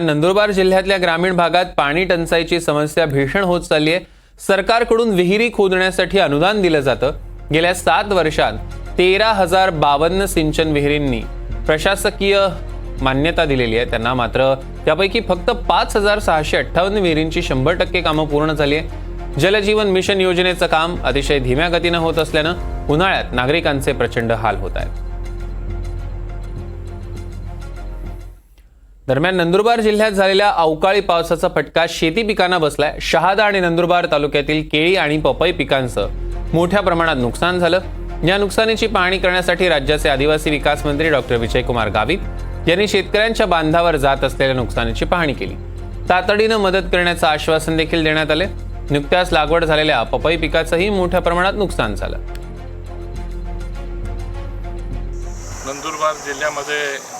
नंदुरबार जिल्ह्यातल्या ग्रामीण भागात पाणी टंचाईची समस्या भीषण होत चालली आहे. सरकारकडून विहिरी खोदण्यासाठी अनुदान दिलं जातं. गेल्या सात वर्षात तेरा हजार बावन्न सिंचन विहिरींनी प्रशासकीय मान्यता दिलेली आहे. त्यांना मात्र त्यापैकी फक्त पाच हजार सहाशे अठ्ठावन्न विहिरींची शंभर टक्के कामं पूर्ण झाली आहे जलजीवन मिशन योजनेचं काम अतिशय धीम्या गतीनं होत असल्यानं उन्हाळ्यात नागरिकांचे प्रचंड हाल होत आहेत. दरम्यान नंदुरबार जिल्ह्यात झालेल्या अवकाळी पावसाचा फटका शेती पिकांना बसलाय. शहादा आणि नंदुरबार तालुक्यातील केळी आणि पपई पिकांचं मोठ्या प्रमाणात नुकसान झालं. या नुकसानीची पाहणी करण्यासाठी राज्याचे आदिवासी विकास मंत्री डॉक्टर विजयकुमार गावित यांनी शेतकऱ्यांच्या बांधावर जात असलेल्या नुकसानीची पाहणी केली. तातडीनं मदत करण्याचं आश्वासन देखील देण्यात आले. नुकत्याच लागवड झालेल्या पपई पिकाचंही मोठ्या प्रमाणात नुकसान झालं. नंदुरबार जिल्ह्यामध्ये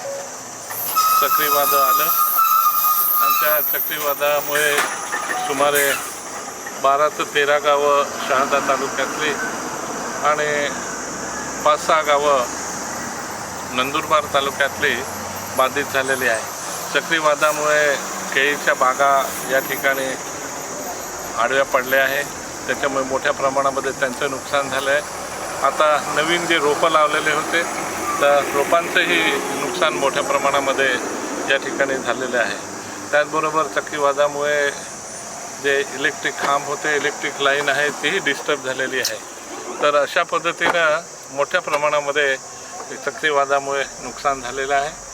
चक्रीवादळ आलं. आणि त्या चक्रीवादळामुळे सुमारे बारा ते तेरा गावं शहादा तालुक्यातली आणि पाच सहा गावं नंदुरबार तालुक्यातली बाधित झालेली आहे. चक्रीवादामुळे केळीच्या बागा या ठिकाणी आडव्या पडल्या आहे. त्याच्यामुळे मोठ्या प्रमाणामध्ये त्यांचं नुकसान झालं आहे आता नवीन जे रोपं लावलेले होते तर रोपांचंही नुकसान मोठ्या प्रमाणामध्ये या ठिकाणी झालेले आहे. त्याचबरोबर चक्रीवादामुळे जे इलेक्ट्रिक खांब होते इलेक्ट्रिक लाईन आहे तीही डिस्टर्ब झालेली आहे. तर अशा पद्धतीनं मोठ्या प्रमाणामध्ये चक्रीवादामुळे नुकसान झालेलं आहे.